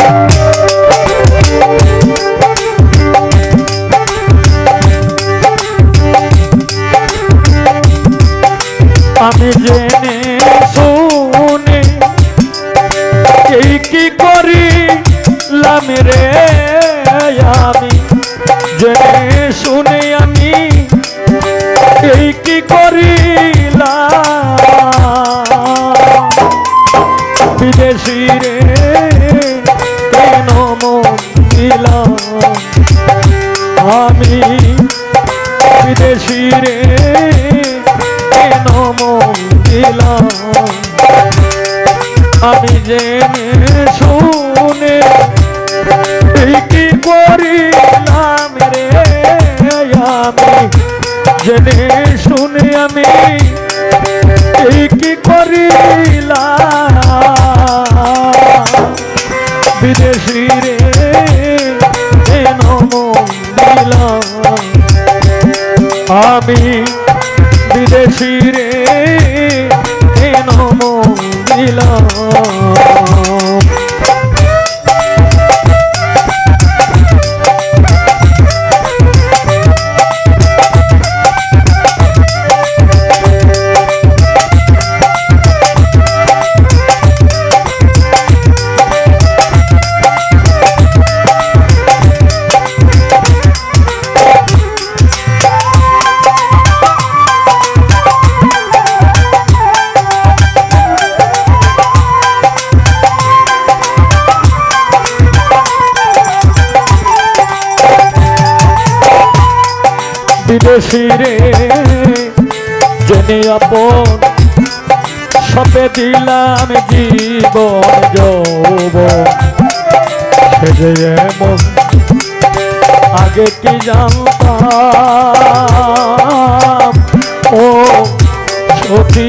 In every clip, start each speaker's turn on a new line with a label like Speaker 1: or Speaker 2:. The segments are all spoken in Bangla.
Speaker 1: আমি জেনে শুনে আমি এই কি করিলাম? বিদেশি রে দিলাম? আমি বিদেশি রে দিলাম? বিদেশি রে জেনে আপন সপে দিলাম জীবন যৌব সে এমন আগে কি জানতাম? ও সতী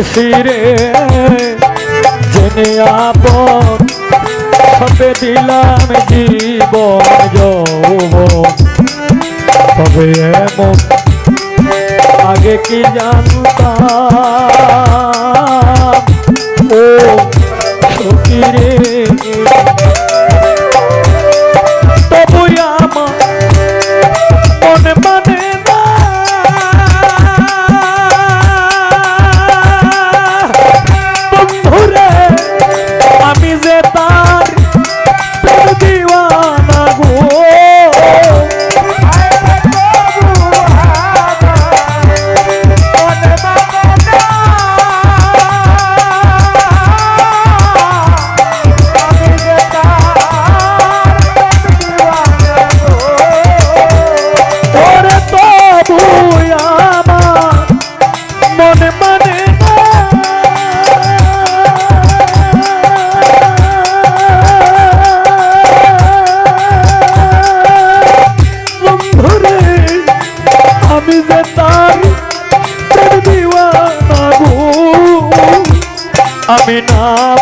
Speaker 1: রে জেনে আপন সবে দিলাম জীবন যৌব তবে এমন আগে কি জানতাম? ও সখী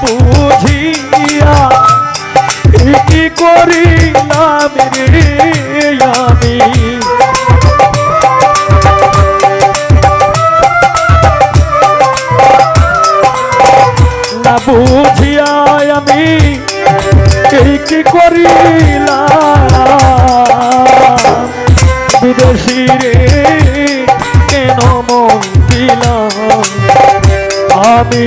Speaker 1: বুঝিয়া কি করিলাম আমি? না বুঝিয়া আমি কি করিলাম বিদেশি রে, কেন মন দিলাম? আমি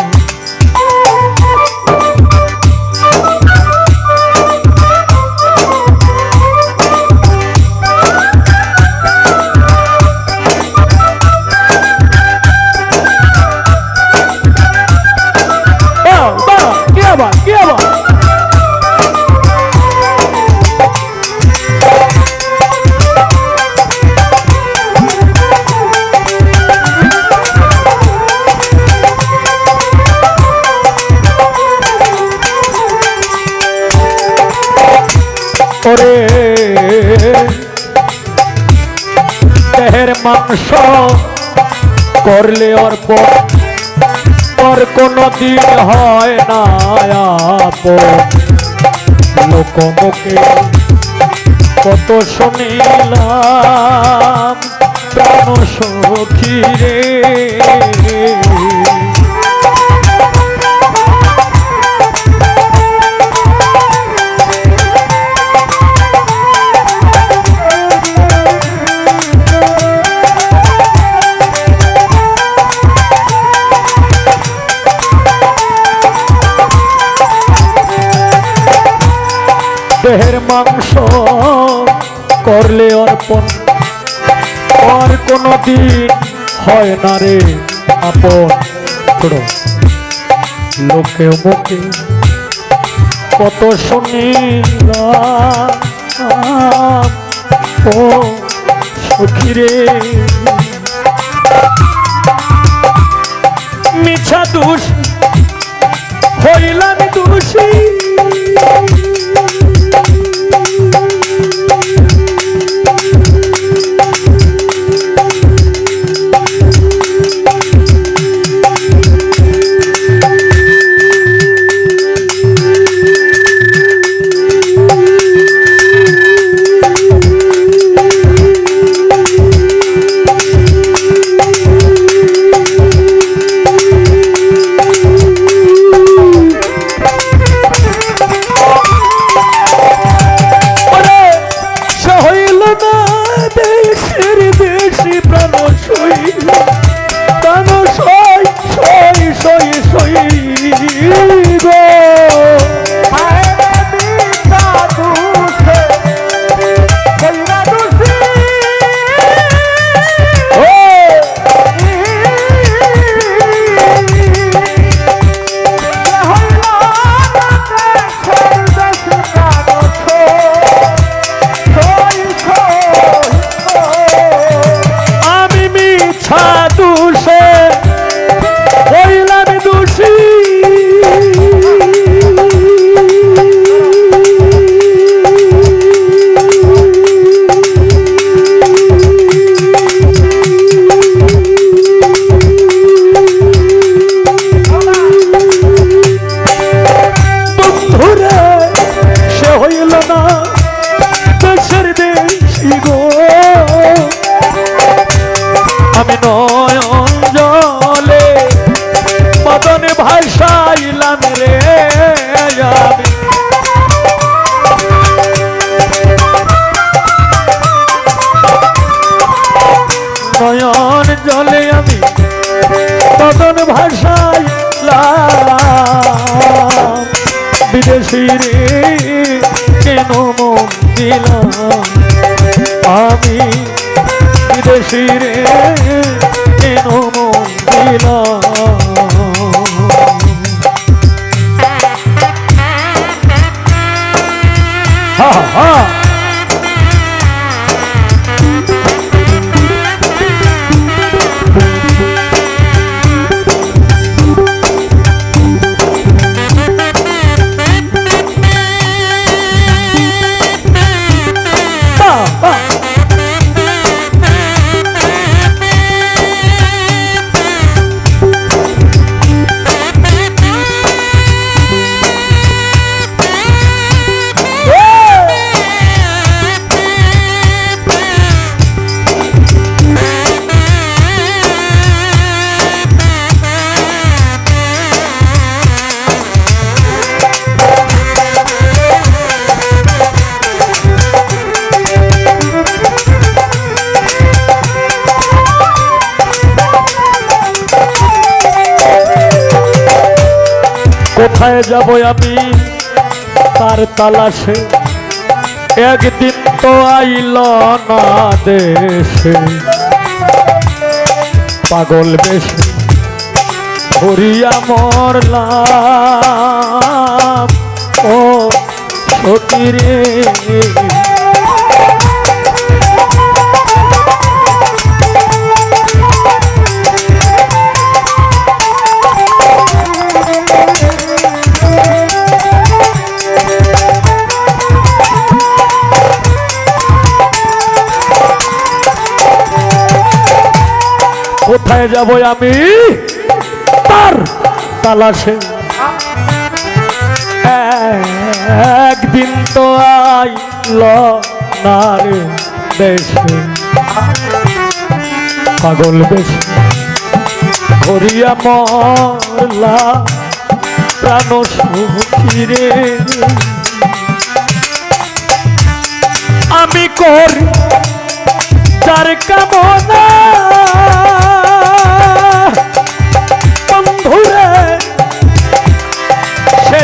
Speaker 1: দেহের মাংস করলে অর্পণ পর কোনো দিন হয় না আপন। লোকমুখে কত শুনিলাম, প্রাণ সখী রে। করলে অর্পণ। আর কোনো দিন হয় না রে আপন। লোকে মুখে কত শুনিলাম ও সখী রে। মিছা দোষ, হইলাম দোষী। নয়ন জলে আমি মদন ভাষাইলাম বিদেশি রে, কেন দিলাম? আমি বিদেশি রে, কেন মন দিলাম? হা হা। কোথায় যাব আমি? তার তালাশে একদিন তো আইল না দেশে। পাগল বেশে ঘুরিয়া মরলাম। ও সতীরে। কোথায় যাব আমি? তার তালাশে। একদিন তো আইল না রে দেশে। পাগল বেশি। ধরিয়া মরলা প্রাণ রে। আমি করি যার কামনা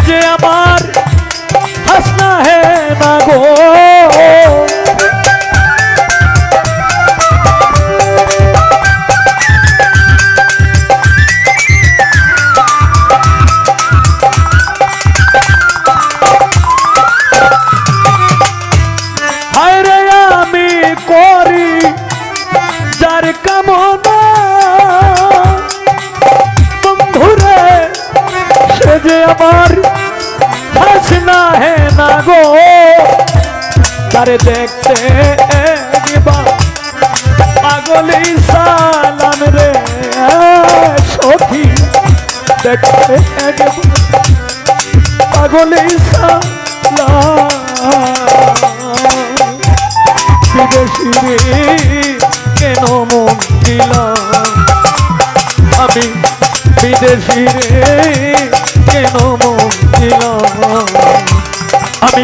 Speaker 1: সে যে আমার হাসনা হে না গো আমার হাসনা হে না গো। তারে দেখতে পাগলি সালাম রে, সখী দেখতে পাগলি সালাম। বিদেশি কেন মন দিলাম আমি বিদেশি রে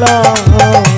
Speaker 1: Allah.